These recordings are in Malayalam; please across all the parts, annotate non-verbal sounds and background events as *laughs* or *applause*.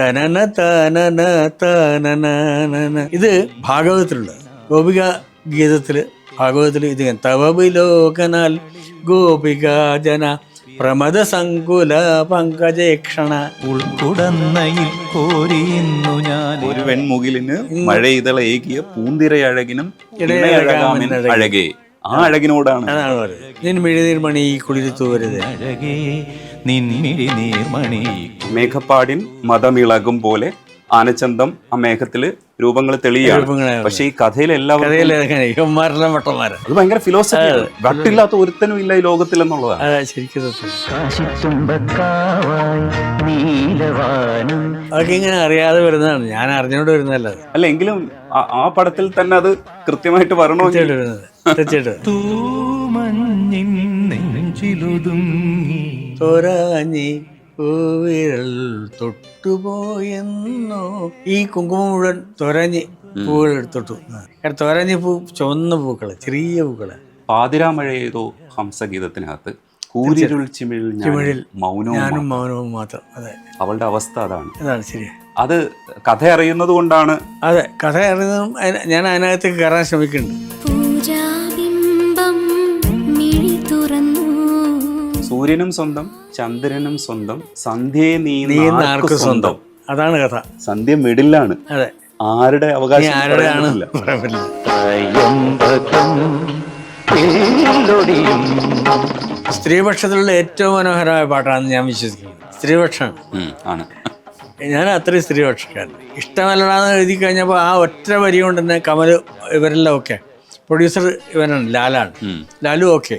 തനന തനന തനന ഇത് ഭാഗവതത്തിലുണ്ട്. ഗോപിക ഗീതത്തിൽ ഭാഗവതത്തിൽ ഇത് ഇങ്ങനെ, ലോകനാൽ ഗോപിക ജന പ്രമദ സങ്കുല പങ്കജേക്ഷണ. ഉൾക്കുടന്നയിൽ കോരിയുന്നു ഞാൻ. ഒരു വെൺമുകിലിന് മഴ പൂന്തിരയഴകിനും പൂന്തിര അഴകിനും അഴകേ. ആ അഴകിനോടാണ്. അതാണ് പറയുന്നത്. നിൻ കുളിരുത്തു വരുത് അഴകേ നിൻമിഴി നീർമണി. മേഘപ്പാടിൻ മതമിളകും പോലെ ആനച്ചന്തം ആ മേഘത്തിൽ രൂപങ്ങൾ തെളിയാണ്. പക്ഷെ ഈ കഥയിൽ എല്ലാവരും കഥയിലെ ഇവന്മാരെല്ലാം അത് ഭയങ്കര ഫിലോസഫി വട്ടില്ലാത്ത ഒരുത്തനും ഇല്ല ഈ ലോകത്തിൽ എന്നുള്ളതാണ്. ശരിക്കും അതൊക്കെ ഇങ്ങനെ അറിയാതെ വരുന്നതാണ്. ഞാൻ അറിഞ്ഞോണ്ട് വരുന്നല്ല അല്ലെങ്കിലും അല്ല എങ്കിലും ആ- ആ പടത്തിൽ തന്നെ അത് കൃത്യമായിട്ട് വരണോ തീർച്ചയായിട്ടും തീർച്ചയായിട്ടും തൂമഞ്ഞിൻ നെഞ്ചിലൊതുങ്ങി തോരാഞ്ഞി പൂവിരൽ തൊട്ടുപോയെന്നോ. ഈ കുങ്കുമം മുഴുവൻ തൊരഞ്ഞി പൂവുകൾ തൊട്ടു. തൊരഞ്ഞി പൂ ചുവന്ന പൂക്കൾ ചെറിയ പൂക്കൾ. പാതിരാമഴയേതോ ഹംസഗീതത്തിനകത്ത് കൂരിരുൾ ചിമിഴിൽ ചിമിഴിൽ മൗനവും ഞാനും മൗനവും മാത്രം. അതെ. അവളുടെ അവസ്ഥ അതാണ്. അതാണ് ശരി. അത് കഥ അറിയുന്നത് കൊണ്ടാണ്. അതെ കഥ അറിയുന്നതും ഞാൻ അതിനകത്തേക്ക് കയറാൻ ശ്രമിക്കുന്നുണ്ട്. സൂര്യനും സ്വന്തം ചന്ദ്രനും സ്വന്തം സന്ധ്യയെ നീ നീ സ്വന്തം. അതാണ് കഥ. സന്ധ്യ മിഡിലാണ്. അതെ. ആരുടെ അവകാശം ആരുടെയാണ്? സ്ത്രീപക്ഷത്തിലുള്ള ഏറ്റവും മനോഹരമായ പാട്ടാണെന്ന് ഞാൻ വിശ്വസിക്കുന്നു. സ്ത്രീപക്ഷമാണ് ഉം, ആണ്. ഞാൻ അത്രയും സ്ത്രീപക്ഷക്കാരൻ. ഇഷ്ടമല്ലാന്ന് എഴുതി കഴിഞ്ഞപ്പോൾ ആ ഒറ്റ വരി കൊണ്ട് തന്നെ കമൽ ഇവരെല്ലാം ഓക്കെ പ്രൊഡ്യൂസർ ഇവനാണ് ലാലാണ്. ലാലു ഓക്കെ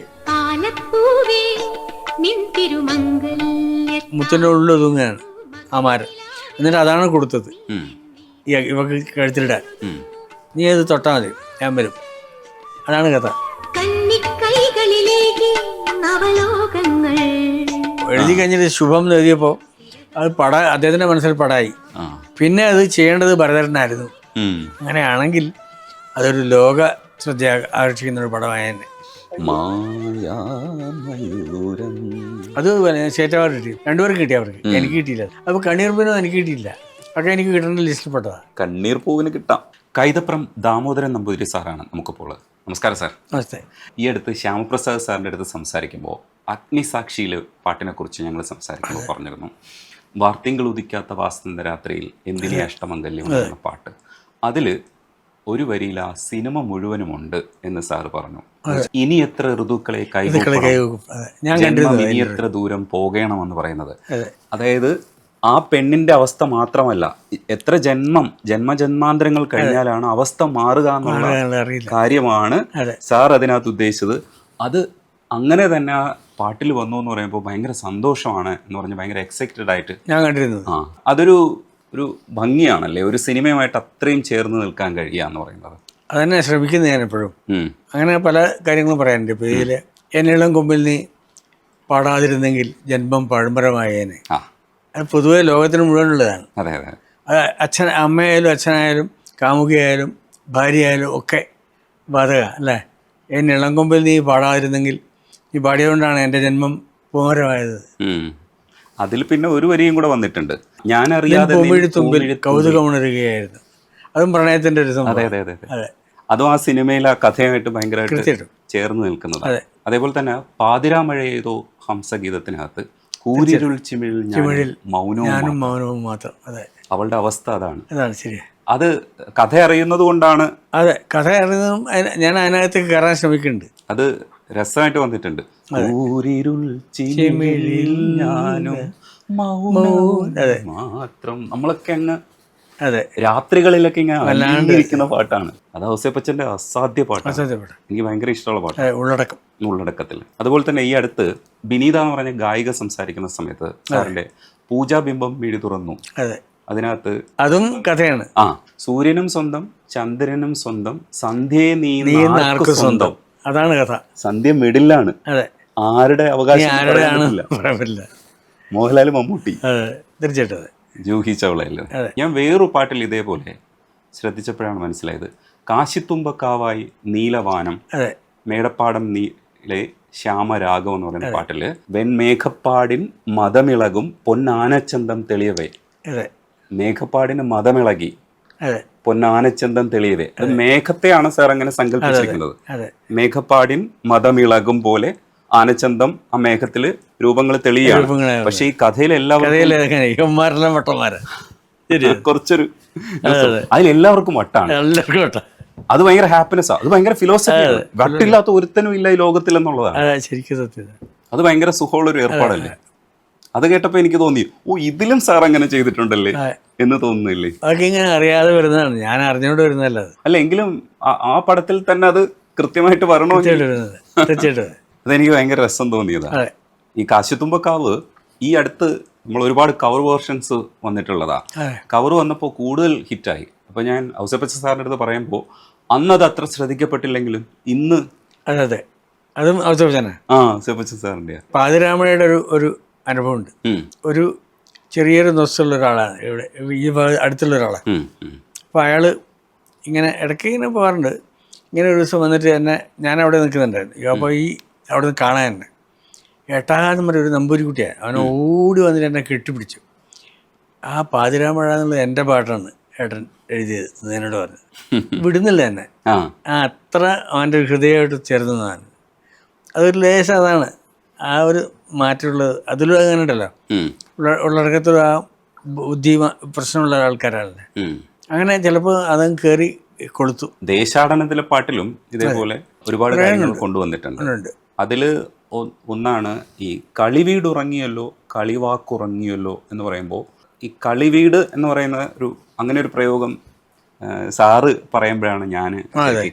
ഉള്ളിൽ ഒതുങ്ങുകയാണ് ആ മാരൻ എന്നിട്ട് അതാണ് കൊടുത്തത്. ഈ ഇവക്ക് കഴുത്തിലിടാൻ. നീ അത് തൊട്ടാൽ മതി ഞാൻ വരും. അതാണ് കഥ. എഴുതി കഴിഞ്ഞിട്ട് ശുഭം എന്ന് എഴുതിയപ്പോൾ അത് പട അദ്ദേഹത്തിന്റെ മനസ്സിൽ പടായി. പിന്നെ അത് ചെയ്യേണ്ടത് ഭരതനായിരുന്നു. അങ്ങനെയാണെങ്കിൽ അതൊരു ലോക ശ്രദ്ധ ആകർഷിക്കുന്ന ഒരു പടമായ തന്നെ മായാമയൂരം. അത് അവാർഡ് കിട്ടി. രണ്ടുപേർക്ക് കിട്ടി അവർക്ക്. എനിക്ക് കിട്ടിയില്ല. അപ്പോൾ കണ്ണീർപ്പിനും എനിക്ക് കിട്ടിയില്ല. ഒക്കെ എനിക്ക് കിട്ടേണ്ട ലിസ്റ്റിൽ പെട്ടതാണ് കണ്ണീർ പൂവിന് കിട്ടാം. കൈതപ്രം ദാമോദരൻ നമ്പൂതിരി സാറാണ് നമുക്കിപ്പോൾ. നമസ്കാരം സാർ. നമസ്തേ. ഈ അടുത്ത് ശ്യാമപ്രസാദ് സാറിന്റെ അടുത്ത് സംസാരിക്കുമ്പോൾ അഗ്നിസാക്ഷിയിൽ പാട്ടിനെ കുറിച്ച് ഞങ്ങൾ സംസാരിക്കുമ്പോൾ പറഞ്ഞിരുന്നു. വാർത്തിങ്കൾ ഉദിക്കാത്ത വാസ്തന്ത രാത്രിയിൽ എന്തിനെ *laughs* അഷ്ടമംഗല്യം എന്ന പാട്ട്. അതിൽ ഒരു വരിയിൽ ആ സിനിമ മുഴുവനുമുണ്ട് എന്ന് സാറ് പറഞ്ഞു. ഇനി എത്ര ഋതുക്കളെ കൈകൂപ്പണം? ഇനി എത്ര ദൂരം പോകണമെന്ന് പറയുന്നത്. അതെ. അതായത് ആ പെണ്ണിന്റെ അവസ്ഥ മാത്രമല്ല എത്ര ജന്മം ജന്മജന്മാന്തരങ്ങൾ കഴിഞ്ഞാലാണ് അവസ്ഥ മാറുക എന്നുള്ള കാര്യമാണ്. സാർ അതിനകത്ത് ഉദ്ദേശിച്ചത്. അത് അങ്ങനെ തന്നെ ആ പാട്ടിൽ വന്നു എന്ന് പറയുമ്പോൾ ഭയങ്കര സന്തോഷമാണ് എന്ന് പറഞ്ഞ് ഭയങ്കര എക്സൈറ്റഡ് ആയിട്ട് ഞാൻ കണ്ടിരുന്നു ആ അതൊരു ഒരു ഭംഗിയാണല്ലേ? ഒരു സിനിമയുമായിട്ട് അത്രയും ചേർന്ന് നിൽക്കാൻ കഴിയുക എന്ന് പറയുന്നത്. അതന്നെ ശ്രമിക്കുന്നത് ഞാൻ എപ്പോഴും അങ്ങനെ പല കാര്യങ്ങളും പറയാനുണ്ട്. ഇപ്പോൾ ഇതിൽ എന്നിളം കൊമ്പിൽ നീ പാടാതിരുന്നെങ്കിൽ ജന്മം പഴമ്പരമായേനെ. അത് പൊതുവെ ലോകത്തിന് മുഴുവനുള്ളതാണ്. അതെ അതെ. അത് അച്ഛൻ അമ്മയായാലും അച്ഛനായാലും കാമുകിയായാലും ഭാര്യയായാലും ഒക്കെ ബാധക അല്ലേ? എന്നെ ഇളംകൊമ്പിൽ നീ പാടാതിരുന്നെങ്കിൽ നീ പാടിയതുകൊണ്ടാണ് എന്റെ ജന്മം പൂമരമായത്. അതിൽ പിന്നെ ഒരു വരിയും കൂടെ വന്നിട്ടുണ്ട്. ഞാൻ അറിയാതെ കൗതുകമുണരുകയായിരുന്നു. അതും പ്രണയത്തിന്റെ ഒരു അതെ അതെ അതെ അതെ. അതെ. ആ സിനിമയിൽ ആ കഥയായിട്ട് ഭയങ്കരമായിട്ട് ചേർന്ന് നിൽക്കുന്നത്. അതേപോലെ തന്നെ പാതിരാമഴ ചെയ്തോ ഹംസഗീതത്തിനകത്ത് കൂരിരുൾ ചിമിഴിൽ മൗനവും മൗനവും മാത്രം. അതെ. അവളുടെ അവസ്ഥ അതാണ്. അതാണ് ശരി. അത് കഥ അറിയുന്നത് കൊണ്ടാണ്. അതെ കഥ അറിയുന്നതും ഞാൻ അതിനകത്തേക്ക് കയറാൻ ശ്രമിക്കുന്നുണ്ട്. അത് രസമായിട്ട് വന്നിട്ടുണ്ട്. ചിമിഴിൽ ഞാനും. മാത്രം നമ്മളൊക്കെ അങ്ങ് അതെ. രാത്രികളിലൊക്കെ ഇങ്ങനെ ഇരിക്കുന്ന പാട്ടാണ്. അത് ഔസേപ്പച്ചന്റെ അസാധ്യ പാട്ടാണ്. എനിക്ക് ഭയങ്കര ഇഷ്ടമുള്ള പാട്ടാണ്. ഉള്ളടക്കം. ഉള്ളടക്കത്തിൽ. അതുപോലെ തന്നെ ഈ അടുത്ത് ബിനീത എന്ന് പറഞ്ഞ ഗായിക സംസാരിക്കുന്ന സമയത്ത് സാറിന്റെ പൂജാബിംബം വീടി തുറന്നു. അതെ. അതിനകത്ത് അതും കഥയാണ്. ആ സൂര്യനും സ്വന്തം ചന്ദ്രനും സ്വന്തം സന്ധ്യ നീ സ്വന്തം. അതാണ് കഥ. സന്ധ്യ മിഡിലാണ്. അതെ. ആരുടെ അവകാശം ആരുടെയാണ് പറയാൻ പറ്റില്ല. മോഹൻലാൽ മമ്മൂട്ടി. അതെ തീർച്ചയായിട്ടും അതെ. ജൂഹി ചൗളയല്ലേ? ഞാൻ വേറൊരു പാട്ടിൽ ഇതേപോലെ ശ്രദ്ധിച്ചപ്പോഴാണ് മനസ്സിലായത്. കാശിത്തുമ്പക്കാവായി നീലവാനം അതെ. മേടപ്പാടം നീലെ ശ്യാമരാഗം എന്ന് പറയുന്ന പാട്ടിൽ വെൺമേഘപ്പാടിൻ മതമിളകും പൊന്നാനച്ചന്തം തെളിയവേ. അതെ. മേഘപ്പാടിന് മതമിളകി. പൊന്നാനച്ചന്തം തെളിയതെ അത് മേഘത്തെയാണ് സാർ അങ്ങനെ സങ്കല്പിച്ചിരിക്കുന്നത്. മേഘപ്പാടിൻ മതമിളകും പോലെ ആനച്ചന്തം ആ മേഘത്തിൽ രൂപങ്ങൾ തെളിയാണ്. പക്ഷെ ഈ കഥയിൽ എല്ലാവരും കുറച്ചൊരു. അതിലെല്ലാവർക്കും വട്ടാണ്. എല്ലാവർക്കും വട്ട. അത് ഭയങ്കര ഹാപ്പിനെസ് അത് ഭയങ്കര ഫിലോസഫി വട്ടില്ലാത്ത ഒരുത്തനും ഇല്ല ഈ ലോകത്തിൽ എന്നുള്ളതാണ് ശരിക്കും സത്യം അത് ഭയങ്കര സുഖമുള്ള ഒരു ഏർപ്പാടല്ലേ? അത് കേട്ടപ്പോ എനിക്ക് തോന്നി ഓ ഇതിലും സാർ അങ്ങനെ ചെയ്തിട്ടുണ്ടല്ലേ? എന്ന് തോന്നുന്നില്ലേ? അതൊക്കെ ഇങ്ങനെ അറിയാതെ വരുന്നതാണ്. ഞാൻ അറിഞ്ഞുകൊണ്ട് വരുന്നതല്ല അല്ല എങ്കിലും ആ- പടത്തിൽ തന്നെ അത് കൃത്യമായിട്ട് വരണോ തീർച്ചയായിട്ടും അതെനിക്ക് ഭയങ്കര രസം തോന്നിയതാണ് ഈ കാശിത്തുമ്പക്കാവ് ഈ അടുത്ത് നമ്മൾ ഒരുപാട് കവർ വേർഷൻസ് വന്നിട്ടുള്ളതാ. കവർ വന്നപ്പോൾ കൂടുതൽ ഹിറ്റായി. അപ്പോൾ ഞാൻ ഔസപ്പച്ച സാറിന്റെ അടുത്ത് പറയുമ്പോൾ അന്ന് അത് അത്ര ശ്രദ്ധിക്കപ്പെട്ടില്ലെങ്കിലും ഇന്ന് അതെ അതെ. അതും തന്നെ ആ ഔസപ്പച്ച സാറിന്റെ പാതിരാമഴയുടെ ഒരു ഒരു അനുഭവമുണ്ട്. ഒരു ചെറിയൊരു നൊസ്സുള്ള ഒരാളാണ് ഇവിടെ ഈ അടുത്തുള്ള ഒരാളാണ് അപ്പോൾ അയാൾ ഇങ്ങനെ ഇടയ്ക്ക് ഇങ്ങനെ പോകാറുണ്ട്. ഇങ്ങനെ ഒരു ദിവസം വന്നിട്ട് എന്നെ ഞാൻ അവിടെ നിൽക്കുന്നുണ്ടായിരുന്നു അപ്പോൾ ഈ അവിടെ നിന്ന് കാണാൻ എന്നെ. ഏട്ടാന്ന് പറഞ്ഞ ഒരു നമ്പൂരിക്കുട്ടിയാണ് അവൻ ഓടി വന്നിട്ട് എന്നെ കെട്ടിപ്പിടിച്ചു. ആ പാതിരാമഴ എന്നുള്ളത് എന്റെ പാട്ടാണ് ഏട്ടൻ എഴുതിയത്. എന്നോട് പറഞ്ഞു *laughs* വിടുന്നില്ല എന്നെ. ആ. അത്ര അവന്റെ ഹൃദയമായിട്ട് ചേർന്നതാണ്. അതൊരു ലേശം അതാണ് ആ ഒരു മാറ്റമുള്ളത്. അതിലും അങ്ങനെ ഉണ്ടല്ലോ. ഉള്ളടക്കത്തിലും ആ ബുദ്ധി പ്രശ്നമുള്ള ആൾക്കാരാണല്ലേ. അങ്ങനെ ചിലപ്പോൾ അതങ്ങ് കയറി കൊളുത്തു. ദേശാടനത്തിലെ പാട്ടിലും ഇതേപോലെ ഒരുപാട് കാര്യങ്ങൾ കൊണ്ടുവന്നിട്ടുണ്ട്. അതിൽ ഒന്നാണ് ഈ കളിവീട് ഉറങ്ങിയല്ലോ കളിവാക്കുറങ്ങിയല്ലോ എന്ന് പറയുമ്പോൾ ഈ കളിവീട് എന്ന് പറയുന്ന ഒരു അങ്ങനെ ഒരു പ്രയോഗം സാറ് പറയുമ്പോഴാണ് ഞാൻ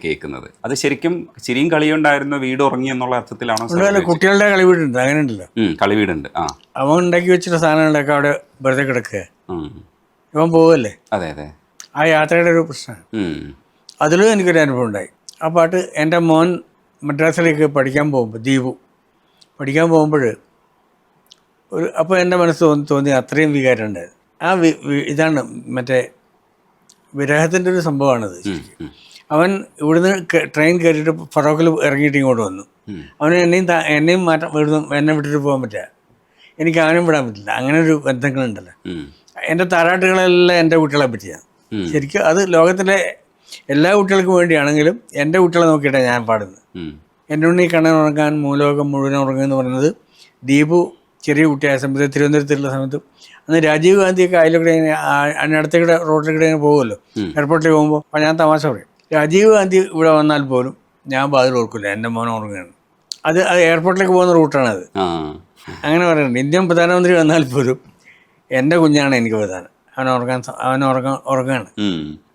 കേൾക്കുന്നത്. അത് ശരിക്കും ചിരിയും കളിയുണ്ടായിരുന്ന വീട് ഉറങ്ങി എന്നുള്ള അർത്ഥത്തിലാണോ കുട്ടികളുടെ കളി വീടുണ്ട് അങ്ങനെ ഉണ്ടല്ലോ കളി കളിവീടുണ്ട്. ആ. അവൻ ഉണ്ടാക്കി വെച്ചിട്ട് സാധനങ്ങളൊക്കെ അവിടെ വെറുതെ കിടക്കുക. ഇവൻ പോവല്ലേ? അതെ അതെ. ആ യാത്രയുടെ ഒരു പ്രശ്നമാണ്. അതിലും എനിക്കൊരു അനുഭവം ഉണ്ടായി. ആ പാട്ട് എന്റെ മോൻ മദ്രാസിലേക്ക് പഠിക്കാൻ പോകുമ്പോൾ ദീപു പഠിക്കാൻ പോകുമ്പോൾ ഒരു അപ്പോൾ എന്റെ മനസ്സ് തോന്നി തോന്നി അത്രയും വികാരം ഉണ്ടായത് ആ ഇതാണ് മറ്റേ വിരഹത്തിന്റെ ഒരു സംഭവമാണത് അവൻ ഇവിടുന്ന് ട്രെയിൻ കയറിയിട്ട് ഫറോക്കിൽ ഇറങ്ങിയിട്ട് ഇങ്ങോട്ട് വന്നു. അവന് എന്നെയും എന്നെയും മാറ്റാൻ ഇവിടുന്ന് എന്നെ വിട്ടിട്ട് പോകാൻ പറ്റുക എനിക്ക് അവനും വിടാൻ പറ്റില്ല. അങ്ങനെ ഒരു ബന്ധങ്ങളുണ്ടല്ലോ. എന്റെ താരാട്ടുകളെല്ലാം എന്റെ കുട്ടികളെ പറ്റിയാണ് ശരിക്കും അത് ലോകത്തിലെ എല്ലാ കുട്ടികൾക്കും വേണ്ടിയാണെങ്കിലും എന്റെ കുട്ടികളെ നോക്കിയിട്ടാണ് ഞാൻ പാടുന്നത്. എന്റെ ഉണ്ണി കണ്ണൻ ഉറങ്ങാൻ മൂലോകം മുഴുവൻ ഉറങ്ങുക എന്ന് പറയുന്നത് ദീപു ചെറിയ കുട്ടിയായ സമയത്ത് തിരുവനന്തപുരത്തുള്ള സമയത്ത് അന്ന് രാജീവ് ഗാന്ധിയൊക്കെ അതിലൂടെ അതിനടുത്തേക്കൂടെ റോഡിലൂടെ ഇങ്ങനെ പോകുമല്ലോ. എയർപോർട്ടിൽ പോകുമ്പോൾ അപ്പോൾ ഞാൻ തമാശ പറയും. രാജീവ് ഗാന്ധി ഇവിടെ വന്നാൽ പോലും ഞാൻ ബാതിൽ ഓർക്കില്ല. എന്റെ മോൻ ഓർക്കുകയാണ് അത് അത് എയർപോർട്ടിലേക്ക് പോകുന്ന റൂട്ടാണത് ആ. അങ്ങനെ പറയുന്നുണ്ട്. ഇന്ത്യൻ പ്രധാനമന്ത്രി വന്നാൽ പോലും എന്റെ കുഞ്ഞാണ് എനിക്ക് പ്രധാനം. അവൻ ഉറങ്ങാൻ അവൻ ഉറങ്ങാൻ ഉറങ്ങാണ്.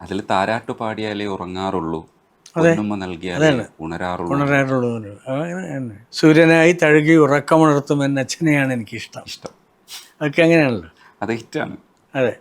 അതിൽ താരാട്ട് പാടിയാലേ ഉറങ്ങാറുള്ളൂ ഉണരാറുള്ളൂ. സൂര്യനായി തഴുകി ഉറക്കമുണർത്തും എന്ന അച്ഛനെയാണ് എനിക്കിഷ്ടം. ഇഷ്ടം. അതൊക്കെ അങ്ങനെയാണല്ലോ. അത് ഹിറ്റാണ്. അതെ.